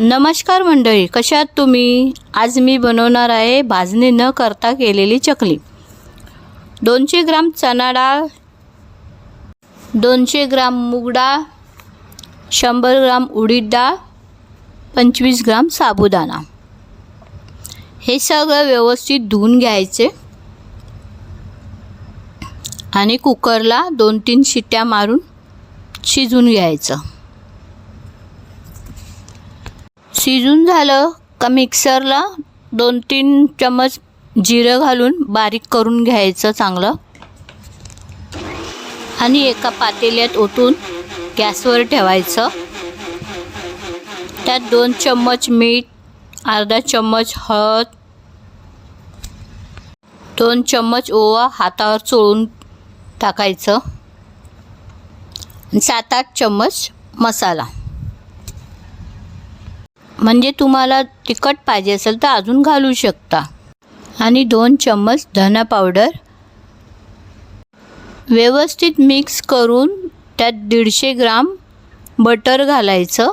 नमस्कार मंडळी कशा आहात तुम्ही? आज मी बनवणार आहे भाजणी न करता केलेली चकली. दोनशे ग्राम चणा डाळ दोनशे ग्राम मूग डाळ शंभर ग्राम उडीद डाळ पंचवीस ग्राम साबुदाणा. हे सगळं व्यवस्थित धुवून घ्यायचे. आणि कुकरला दोन तीन शिट्ट्या मारून शिजून घ्यायचं. शिजून झालं का मिक्सरला दोन तीन चम्मच जिरं घालून बारीक करून घ्यायचं चांगलं. आणि एका पातेल्यात ओतून गॅसवर ठेवायचं. त्यात दोन चम्मच मीठ अर्धा चम्मच हळद दोन चम्मच ओवा हातावर चोळून टाकायचं. आणि सात आठ चम्मच मसाला. म्हणजे तुम्हाला तिखट पाहिजे असेल तर अजून घालू शकता. आणि दोन चम्मच धना पावडर. व्यवस्थित मिक्स करून त्यात दीडशे ग्राम बटर घालायचं.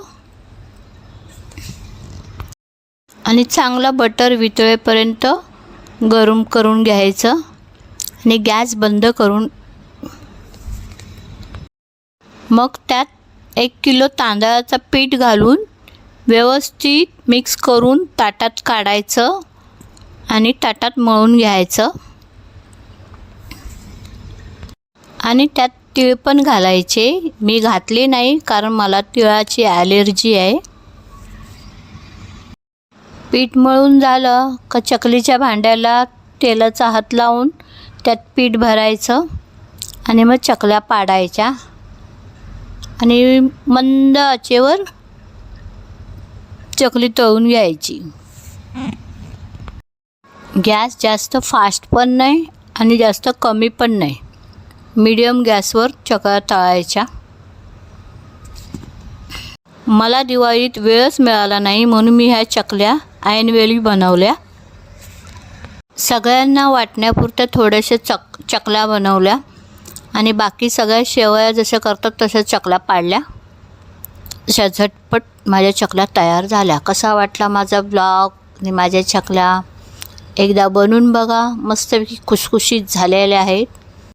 आणि चांगला बटर वितळेपर्यंत गरम करून घ्यायचं. आणि गॅस बंद करून. मग त्यात एक किलो तांदळाचं पीठ घालून व्यवस्थित मिक्स करून ताटात काढायचं आणि ताटात मळून घ्यायचं. आणि त्यात तीळ पण घालायचे. मी घातले नाही कारण मला तिळाची ॲलर्जी आहे. पीठ मळून झालं का चकलीच्या भांड्याला तेलाचा हात लावून त्यात पीठ भरायचं आणि मग चकल्या पाडायच्या. आणि मंद आचेवर चकली तळून घ्यायची. गॅस जास्त फास्ट पण नाही आणि जास्त कमी पण नाही. मीडियम गॅसवर चकल्या तळायच्या. मला दिवाळीत वेळच मिळाला नाही म्हणून मी ह्या चकल्या ऐनवेळी बनवल्या. सगळ्यांना वाटण्यापुरत्या थोड्याशा चक चकल्या बनवल्या आणि बाकी सगळ्या शेवया जशा करतात तशा चकल्या पाडल्या. अशा झटपट माझ्या चकल्या तयार झाल्या. कसा वाटला माझा ब्लॉग? आणि माझ्या चकल्या एकदा बनवून बघा. मस्तपैकी खुशखुशीत झालेल्या आहेत.